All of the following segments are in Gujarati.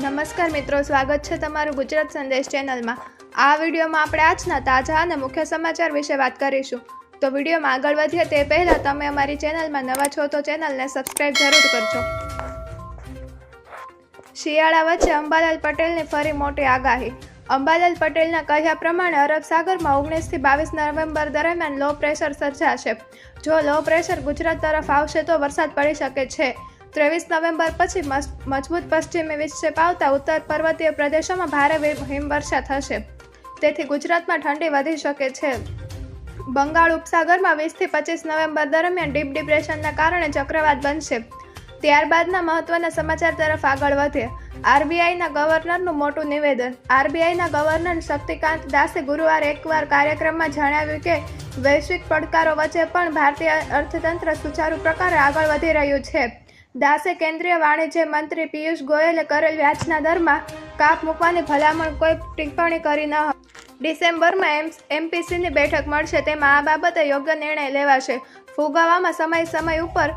નમસ્કાર મિત્રો, સ્વાગત છે તમારું ગુજરાત સંદેશ ચેનલમાં. આ વિડીયોમાં આપણે આજના તાજા અને મુખ્ય સમાચાર વિશે વાત કરીશું. તો વિડીયોમાં આગળ વધીએ તે પહેલાં તમે અમારી ચેનલમાં નવા છો તો ચેનલને સબસ્ક્રાઇબ જરૂર કરજો. શિયાળા વચ્ચે અંબાલાલ પટેલની ફરી મોટી આગાહી. અંબાલાલ પટેલના કહ્યા પ્રમાણે અરબ સાગરમાં ઓગણીસથી બાવીસ નવેમ્બર દરમિયાન લો પ્રેશર સર્જાશે. જો લો પ્રેશર ગુજરાત તરફ આવશે તો વરસાદ પડી શકે છે. ત્રેવીસ નવેમ્બર પછી મજબૂત પશ્ચિમી વિક્ષેપ આવતા ઉત્તર પર્વતીય પ્રદેશોમાં ભારે હિમવર્ષા થશે. તેથી ગુજરાતમાં ઠંડી વધી શકે છે. બંગાળ ઉપસાગરમાં વીસથી પચીસ નવેમ્બર દરમિયાન ડીપ ડિપ્રેશનના કારણે ચક્રવાત બનશે. ત્યારબાદના મહત્વના સમાચાર તરફ આગળ વધીએ આરબીઆઈના ગવર્નરનું મોટું નિવેદન. આરબીઆઈના ગવર્નર શક્તિકાંત દાસે ગુરુવારે એકવાર કાર્યક્રમમાં જણાવ્યું કે, વૈશ્વિક પડકારો વચ્ચે પણ ભારતીય અર્થતંત્ર સુચારુ પ્રકારે આગળ વધી રહ્યું છે. દાસે કેન્દ્રીય વાણિજ્ય મંત્રી પિયુષ ગોયલે કરેલ વ્યાજના દરમાં કાપ મૂકવાની ભલામણ કોઈ ટિપ્પણી કરી ન ડિસેમ્બરમાં એમ એમપીસીની બેઠક મળશે, તેમાં આ બાબતે યોગ્ય નિર્ણય લેવાશે. ફુગાવામાં સમય સમય ઉપર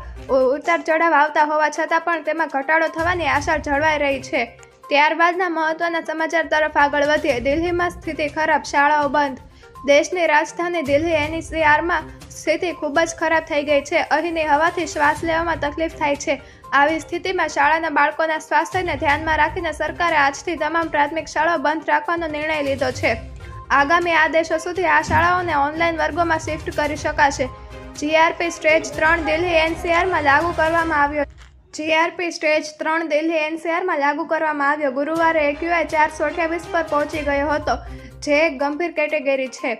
ઉતાર ચઢાવ આવતા હોવા છતાં પણ તેમાં ઘટાડો થવાની આશા જળવાઈ રહી છે. ત્યારબાદના મહત્વના સમાચાર તરફ આગળ વધીએ. દિલ્હીમાં સ્થિતિ ખરાબ, શાળાઓ બંધ. દેશની રાજધાની દિલ્હી એનસીઆરમાં સ્થિતિ ખૂબ જ ખરાબ થઈ ગઈ છે. અહીંની હવાથી શ્વાસ લેવામાં તકલીફ થાય છે. આવી સ્થિતિમાં શાળાના બાળકોના સ્વાસ્થ્યને ધ્યાનમાં રાખીને સરકારે આજથી તમામ પ્રાથમિક શાળાઓ બંધ રાખવાનો નિર્ણય લીધો છે. આગામી આદેશો સુધી આ શાળાઓને ઓનલાઈન વર્ગોમાં શિફ્ટ કરી શકાશે. જીઆરપી સ્ટેજ ત્રણ દિલ્હી એનસીઆરમાં લાગુ કરવામાં આવ્યો જીઆરપી સ્ટેજ ત્રણ દિલ્હી એનસીઆરમાં લાગુ કરવામાં આવ્યો. ગુરુવારે એક્યુઆઈ ચારસો અઠ્યાવીસ પર પહોંચી ગયો હતો, જે એક ગંભીર કેટેગરી છે.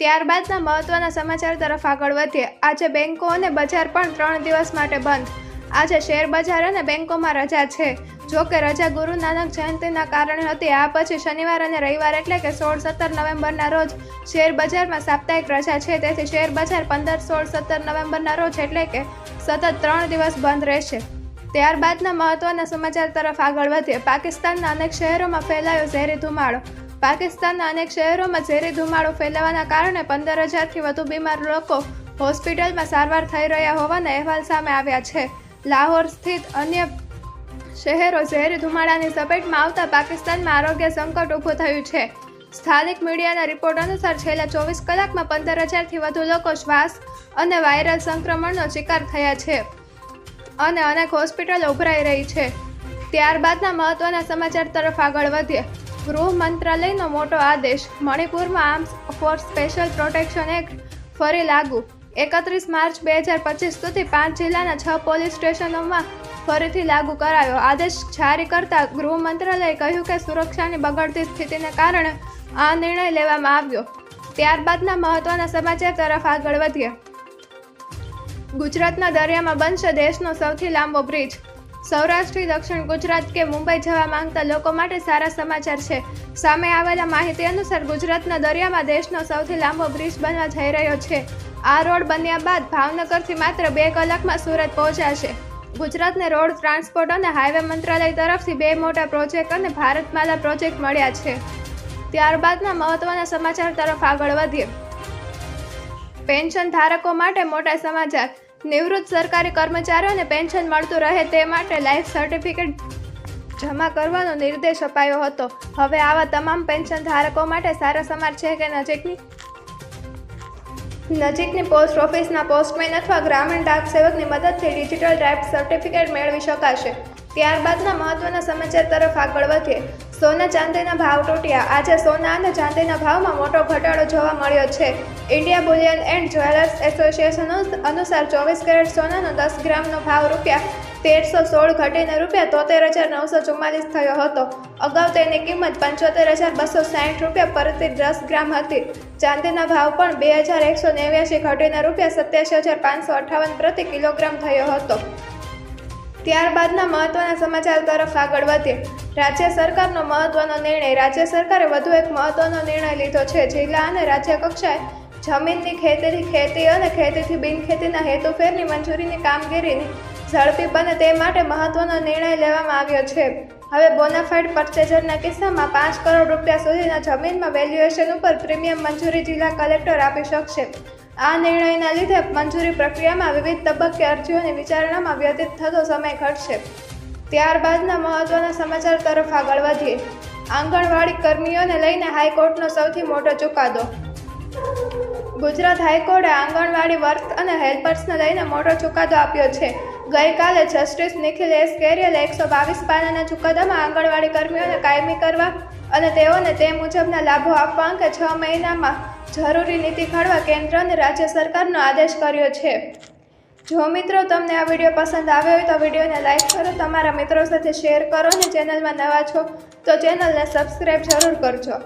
ત્યારબાદના મહત્વના સમાચાર તરફ આગળ વધીએ. આજે બેન્કો અને બજાર પણ ત્રણ દિવસ માટે બંધ. આજે શેર બજાર અને બેન્કોમાં રજા છે. જો કે રજા ગુરુ નાનક જયંતિના કારણે હતી. આ પછી શનિવાર અને રવિવાર એટલે કે સોળ, સત્તર નવેમ્બરના રોજ શેર બજારમાં સાપ્તાહિક રજા છે. તેથી શેર બજાર પંદર, સોળ, સત્તર નવેમ્બરના રોજ એટલે કે સતત ત્રણ દિવસ બંધ રહેશે. ત્યારબાદના મહત્વના સમાચાર તરફ આગળ વધીએ. પાકિસ્તાનના અનેક શહેરોમાં ફેલાયો ઝેરી ધુમાડો. પાકિસ્તાનના અનેક શહેરોમાં ઝેરી ધુમાડો ફેલાવાના કારણે પંદર હજારથી વધુ બીમાર લોકો હોસ્પિટલમાં સારવાર થઈ રહ્યા હોવાના અહેવાલ સામે આવ્યા છે. લાહોર સ્થિત અન્ય શહેરો ઝેરી ધુમાડાની ઝપેટમાં આવતા પાકિસ્તાનમાં આરોગ્ય સંકટ ઊભું થયું છે. સ્થાનિક મીડિયાના રિપોર્ટ અનુસાર છેલ્લા ચોવીસ કલાકમાં પંદર હજારથી વધુ લોકો શ્વાસ અને વાયરલ સંક્રમણનો શિકાર થયા છે. અને અનેક હોસ્પિટલો ઉભરાઈ રહી છે. ત્યારબાદના મહત્વના સમાચાર તરફ આગળ વધીએ. ગૃહ મંત્રાલયનો મોટો આદેશ, મણિપુરમાં arms for special protection act ફરી લાગુ. એકત્રીસ માર્ચ બે હજાર પચીસ સુધી પાંચ જિલ્લાના છ પોલીસ સ્ટેશનોમાં ફરીથી લાગુ કરાયો. આદેશ જારી કરતા ગૃહ મંત્રાલયે કહ્યું કે સુરક્ષાની બગડતી સ્થિતિને કારણે આ નિર્ણય લેવામાં આવ્યો. ત્યારબાદના મહત્વના સમાચાર તરફ આગળ વધીએ. ગુજરાતના દરિયામાં બનશે દેશનો સૌથી લાંબો બ્રિજ. સૌરાષ્ટ્રથી દક્ષિણ ગુજરાત કે મુંબઈ જવા માંગતા લોકો માટે સારા સમાચાર છે. સામે આવેલા માહિતી અનુસાર ગુજરાતના દરિયામાં દેશનો સૌથી લાંબો બ્રિજ બનવા જઈ રહ્યો છે. આ રોડ બન્યા બાદ ભાવનગરથી માત્ર બે કલાકમાં સુરત પહોંચાશે. ગુજરાતને રોડ ટ્રાન્સપોર્ટ અને હાઈવે મંત્રાલય તરફથી બે મોટા પ્રોજેક્ટ અને ભારતમાલા પ્રોજેક્ટ મળ્યા છે. ત્યારબાદના મહત્વના સમાચાર તરફ આગળ વધીએ. પેન્શન ધારકો માટે મોટા સમાચાર. નિવૃત્ત સરકારી કર્મચારીઓને પેન્શન મળતું રહે તે માટે લાઈફ સર્ટિફિકેટ જમા કરવાનો નિર્દેશ અપાયો હતો. હવે આવા તમામ પેન્શન ધારકો માટે સારા સમાચાર છે કે નજીકની? નજીકની પોસ્ટ ઓફિસના પોસ્ટમેન અથવા ગ્રામીણ ડાક સેવકની મદદથી ડિજિટલ ડ્રાફ્ટ સર્ટિફિકેટ મેળવી શકાશે. ત્યારબાદના મહત્વના સમાચાર તરફ આગળ વધીએ સોના ચાંદીના ભાવ તૂટ્યા. આજે સોના અને ચાંદીના ભાવમાં મોટો ઘટાડો જોવા મળ્યો છે. India bullion and jewellers association અનુસાર ચોવીસ કેરેટ સોનાનો દસ ગ્રામનો ભાવ રૂપિયા તેરસો સોળ ઘટીને રૂપિયા તોતેર હજાર નવસો ચુમ્માલીસ થયો હતો. અગાઉ તેની કિંમત પંચોતેર હજાર બસો સાઠ રૂપિયા પ્રતિ દસ ગ્રામ હતી. ચાંદીના ભાવ પણ બે હજાર એકસો નેવ્યાસી ઘટીને રૂપિયા સત્યાસી હજાર પાંચસો અઠાવન પ્રતિ કિલોગ્રામ થયો હતો. ત્યારબાદના મહત્વના સમાચાર તરફ આગળ વધીએ. રાજ્ય સરકારનો મહત્વનો નિર્ણય, રાજ્ય સરકારે વધુ એક મહત્વનો નિર્ણય લીધો છે. જિલ્લા અને રાજ્ય કક્ષાએ જમીનની ખેતીથી ખેતી અને ખેતીથી બિનખેતીના હેતુફેરની મંજૂરીની કામગીરીની ઝડપી બને તે માટે મહત્વનો નિર્ણય લેવામાં આવ્યો છે. હવે બોનાફાઇડ પરચેઝરના કિસ્સામાં પાંચ કરોડ રૂપિયા સુધીના જમીનમાં વેલ્યુએશન ઉપર પ્રીમિયમ મંજૂરી જિલ્લા કલેક્ટર આપી શકશે. આ નિર્ણયના લીધે મંજૂરી પ્રક્રિયામાં વિવિધ તબક્કે અરજીઓની વિચારણામાં વ્યતીત થતો સમય ઘટશે. ત્યારબાદના મહત્વના સમાચાર તરફ આગળ વધીએ. આંગણવાડી કર્મીઓને લઈને હાઈકોર્ટનો સૌથી મોટો ચુકાદો. ગુજરાત હાઈકોર્ટે આંગણવાડી વર્ક અને હેલ્પર્સને લઈને મોટો ચુકાદો આપ્યો છે. ગઈકાલે જસ્ટિસ નિખિલ એસ કેરિયલે એકસો બાવીસ પાનાના ચુકાદામાં આંગણવાડી કર્મીઓને કાયમી કરવા અને તેઓને તે મુજબના લાભો આપવા અંગે છ મહિનામાં જરૂરી નીતિ ઘડવા કેન્દ્ર અને રાજ્ય સરકારનો આદેશ કર્યો છે. જો મિત્રો તમને આ વીડિયો પસંદ આવ્યો હોય તો વિડીયોને લાઈક કરો, તમારા મિત્રો સાથે શેર કરો અને ચેનલમાં નવા છો તો ચેનલને સબસ્ક્રાઈબ જરૂર કરજો.